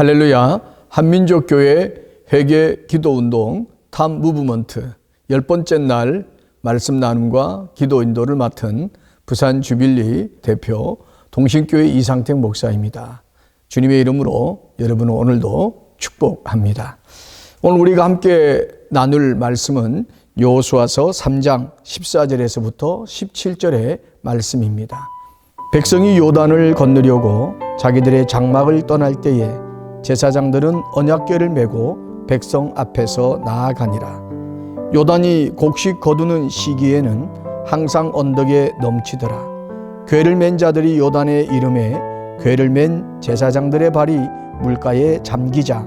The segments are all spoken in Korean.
할렐루야 한민족 교회 회개 기도 운동 탑 무브먼트 열 번째 날 말씀 나눔과 기도 인도를 맡은 부산 주빌리 대표 동신교회 이상택 목사입니다. 주님의 이름으로 여러분을 오늘도 축복합니다. 오늘 우리가 함께 나눌 말씀은 여호수아서 3장 14절에서부터 17절의 말씀입니다. 백성이 요단을 건너려고 자기들의 장막을 떠날 때에 제사장들은 언약궤를 메고 백성 앞에서 나아가니라. 요단이 곡식 거두는 시기에는 항상 언덕에 넘치더라. 궤를 맨 자들이 요단의 이름에 궤를 맨 제사장들의 발이 물가에 잠기자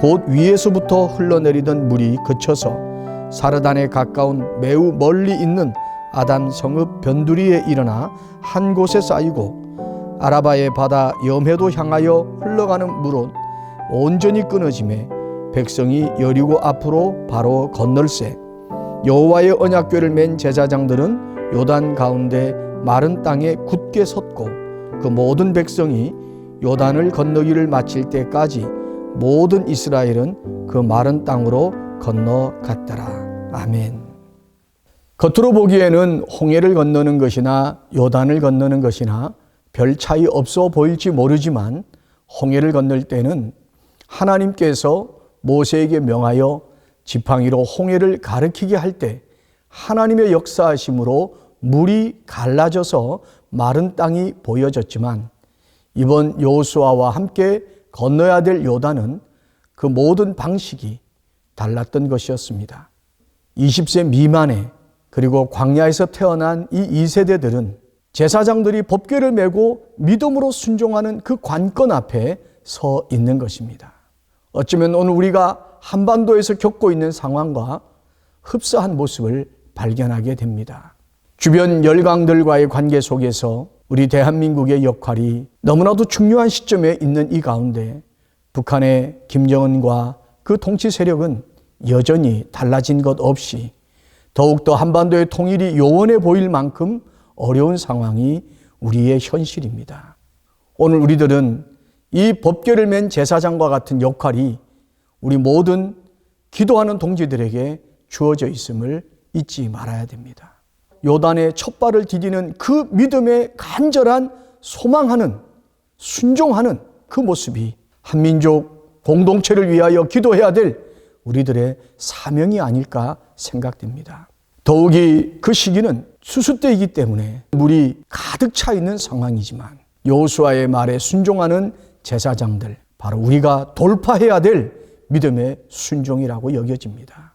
곧 위에서부터 흘러내리던 물이 그쳐서 사르단에 가까운 매우 멀리 있는 아담 성읍 변두리에 일어나 한 곳에 쌓이고 아라바의 바다 염해도 향하여 흘러가는 물은 온전히 끊어짐에 백성이 여리고 앞으로 바로 건널세 여호와의 언약궤를 맨 제사장들은 요단 가운데 마른 땅에 굳게 섰고 그 모든 백성이 요단을 건너기를 마칠 때까지 모든 이스라엘은 그 마른 땅으로 건너갔더라. 아멘. 겉으로 보기에는 홍해를 건너는 것이나 요단을 건너는 것이나 별 차이 없어 보일지 모르지만 홍해를 건널 때는 하나님께서 모세에게 명하여 지팡이로 홍해를 가르키게 할 때 하나님의 역사하심으로 물이 갈라져서 마른 땅이 보여졌지만 이번 여호수아와 함께 건너야 될 요단은 그 모든 방식이 달랐던 것이었습니다. 20세 미만의 그리고 광야에서 태어난 이 2세대들은 제사장들이 법궤를 메고 믿음으로 순종하는 그 관건 앞에 서 있는 것입니다. 어쩌면 오늘 우리가 한반도에서 겪고 있는 상황과 흡사한 모습을 발견하게 됩니다. 주변 열강들과의 관계 속에서 우리 대한민국의 역할이 너무나도 중요한 시점에 있는 이 가운데 북한의 김정은과 그 통치 세력은 여전히 달라진 것 없이 더욱더 한반도의 통일이 요원해 보일 만큼 어려운 상황이 우리의 현실입니다. 오늘 우리들은 이 법궤를 맨 제사장과 같은 역할이 우리 모든 기도하는 동지들에게 주어져 있음을 잊지 말아야 됩니다. 요단의 첫 발을 디디는 그 믿음에 간절한 소망하는 순종하는 그 모습이 한민족 공동체를 위하여 기도해야 될 우리들의 사명이 아닐까 생각됩니다. 더욱이 그 시기는 수수 때이기 때문에 물이 가득 차 있는 상황이지만 여호수아의 말에 순종하는 제사장들 바로 우리가 돌파해야 될 믿음의 순종이라고 여겨집니다.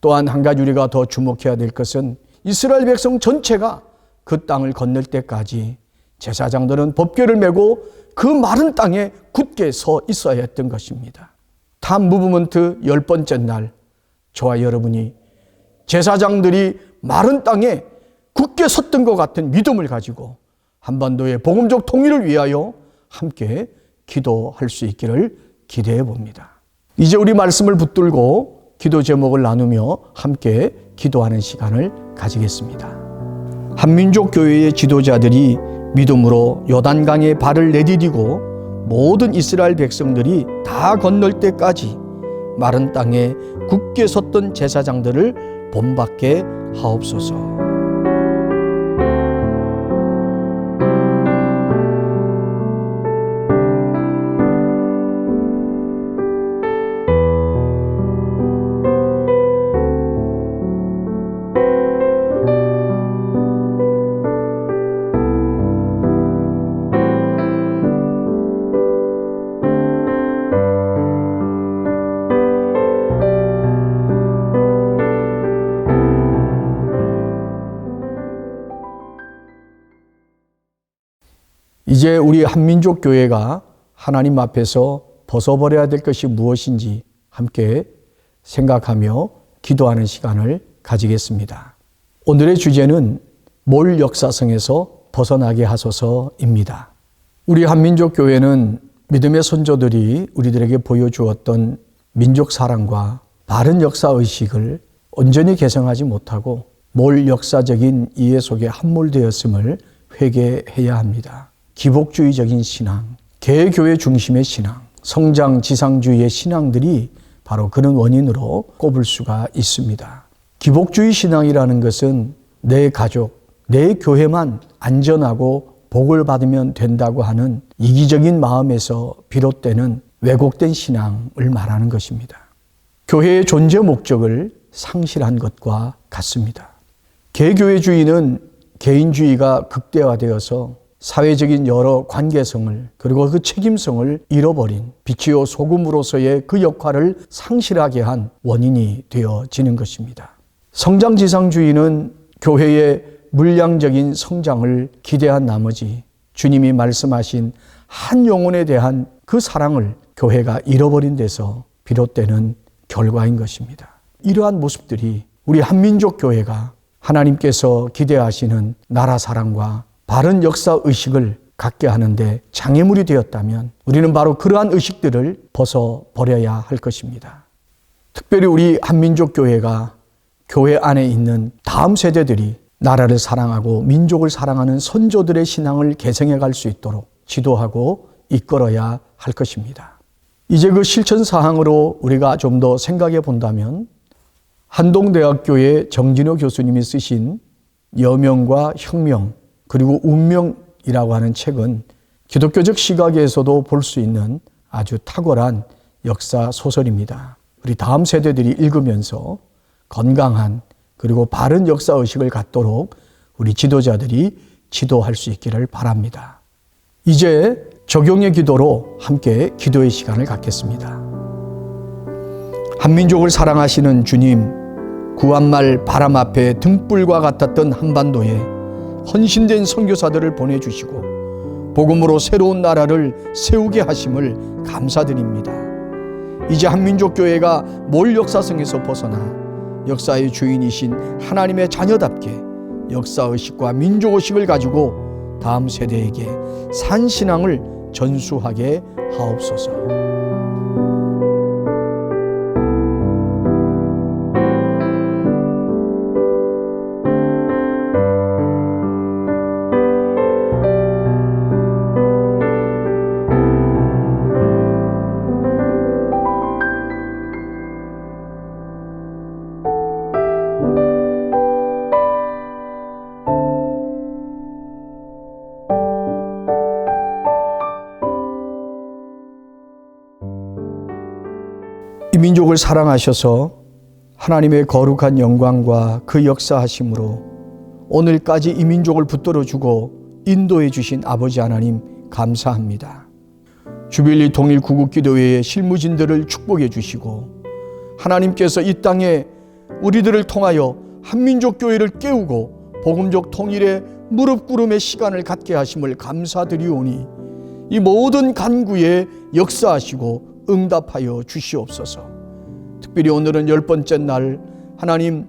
또한 한 가지 우리가 더 주목해야 될 것은 이스라엘 백성 전체가 그 땅을 건널 때까지 제사장들은 법궤를 메고 그 마른 땅에 굳게 서 있어야 했던 것입니다. 탑 무브먼트 열 번째 날 저와 여러분이 제사장들이 마른 땅에 굳게 섰던 것 같은 믿음을 가지고 한반도의 복음적 통일을 위하여 함께 기도할 수 있기를 기대해 봅니다. 이제 우리 말씀을 붙들고 기도 제목을 나누며 함께 기도하는 시간을 가지겠습니다. 한민족 교회의 지도자들이 믿음으로 요단강에 발을 내디디고 모든 이스라엘 백성들이 다 건널 때까지 마른 땅에 굳게 섰던 제사장들을 본받게 하옵소서. 이제 우리 한민족 교회가 하나님 앞에서 벗어버려야 될 것이 무엇인지 함께 생각하며 기도하는 시간을 가지겠습니다. 오늘의 주제는 몰 역사성에서 벗어나게 하소서입니다. 우리 한민족 교회는 믿음의 선조들이 우리들에게 보여주었던 민족 사랑과 바른 역사 의식을 온전히 개성하지 못하고 몰 역사적인 이해 속에 함몰되었음을 회개해야 합니다. 기복주의적인 신앙, 개교회 중심의 신앙, 성장 지상주의의 신앙들이 바로 그런 원인으로 꼽을 수가 있습니다. 기복주의 신앙이라는 것은 내 가족, 내 교회만 안전하고 복을 받으면 된다고 하는 이기적인 마음에서 비롯되는 왜곡된 신앙을 말하는 것입니다. 교회의 존재 목적을 상실한 것과 같습니다. 개교회주의는 개인주의가 극대화되어서 사회적인 여러 관계성을 그리고 그 책임성을 잃어버린 빛이요 소금으로서의 그 역할을 상실하게 한 원인이 되어지는 것입니다. 성장지상주의는 교회의 물량적인 성장을 기대한 나머지 주님이 말씀하신 한 영혼에 대한 그 사랑을 교회가 잃어버린 데서 비롯되는 결과인 것입니다. 이러한 모습들이 우리 한민족 교회가 하나님께서 기대하시는 나라 사랑과 바른 역사 의식을 갖게 하는데 장애물이 되었다면 우리는 바로 그러한 의식들을 벗어 버려야 할 것입니다. 특별히 우리 한민족 교회가 교회 안에 있는 다음 세대들이 나라를 사랑하고 민족을 사랑하는 선조들의 신앙을 개성해 갈 수 있도록 지도하고 이끌어야 할 것입니다. 이제 그 실천 사항으로 우리가 좀 더 생각해 본다면 한동대학교의 정진호 교수님이 쓰신 여명과 혁명 그리고 운명이라고 하는 책은 기독교적 시각에서도 볼 수 있는 아주 탁월한 역사 소설입니다. 우리 다음 세대들이 읽으면서 건강한 그리고 바른 역사 의식을 갖도록 우리 지도자들이 지도할 수 있기를 바랍니다. 이제 적용의 기도로 함께 기도의 시간을 갖겠습니다. 한민족을 사랑하시는 주님, 구한말 바람 앞에 등불과 같았던 한반도에 헌신된 선교사들을 보내주시고 복음으로 새로운 나라를 세우게 하심을 감사드립니다. 이제 한민족 교회가 몰 역사성에서 벗어나 역사의 주인이신 하나님의 자녀답게 역사 의식과 민족 의식을 가지고 다음 세대에게 산 신앙을 전수하게 하옵소서. 이 민족을 사랑하셔서 하나님의 거룩한 영광과 그 역사하심으로 오늘까지 이 민족을 붙들어 주고 인도해 주신 아버지 하나님 감사합니다. 주빌리 통일 구국 기도회의 실무진들을 축복해 주시고 하나님께서 이 땅에 우리들을 통하여 한민족 교회를 깨우고 복음적 통일의 무릎 꿇음의 시간을 갖게 하심을 감사드리오니 이 모든 간구에 역사하시고 응답하여 주시옵소서. 특별히 오늘은 열 번째 날 하나님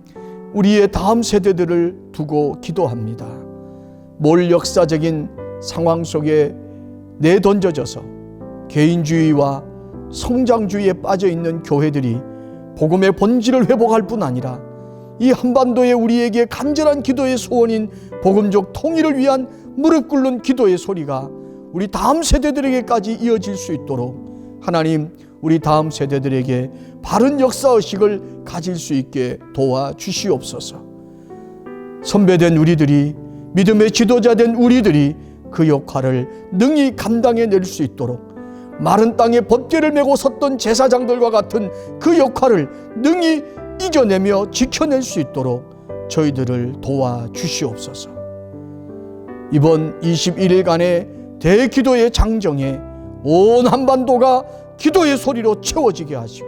우리의 다음 세대들을 두고 기도합니다. 몰 역사적인 상황 속에 내던져져서 개인주의와 성장주의에 빠져 있는 교회들이 복음의 본질을 회복할 뿐 아니라 이 한반도에 우리에게 간절한 기도의 소원인 복음적 통일을 위한 무릎 꿇는 기도의 소리가 우리 다음 세대들에게까지 이어질 수 있도록 하나님 우리 다음 세대들에게 바른 역사 의식을 가질 수 있게 도와 주시옵소서. 선배된 우리들이 믿음의 지도자된 우리들이 그 역할을 능히 감당해 낼 수 있도록 마른 땅에 번개를 메고 섰던 제사장들과 같은 그 역할을 능히 이겨내며 지켜낼 수 있도록 저희들을 도와 주시옵소서. 이번 21일간의 대기도의 장정에 온 한반도가 기도의 소리로 채워지게 하시고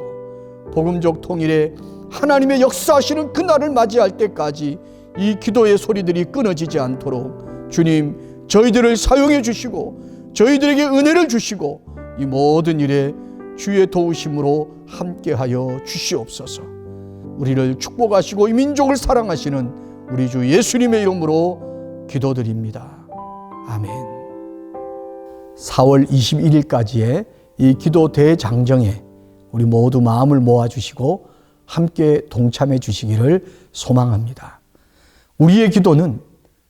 복음적 통일에 하나님의 역사하시는 그날을 맞이할 때까지 이 기도의 소리들이 끊어지지 않도록 주님 저희들을 사용해 주시고 저희들에게 은혜를 주시고 이 모든 일에 주의 도우심으로 함께하여 주시옵소서. 우리를 축복하시고 이 민족을 사랑하시는 우리 주 예수님의 이름으로 기도드립니다. 아멘. 4월 21일까지의 이 기도 대장정에 우리 모두 마음을 모아 주시고 함께 동참해 주시기를 소망합니다. 우리의 기도는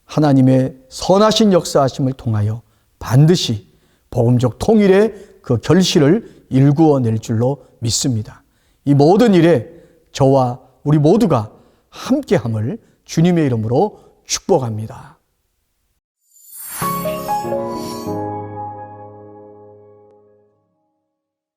하나님의 선하신 역사하심을 통하여 반드시 복음적 통일의 그 결실을 일구어 낼 줄로 믿습니다. 이 모든 일에 저와 우리 모두가 함께함을 주님의 이름으로 축복합니다.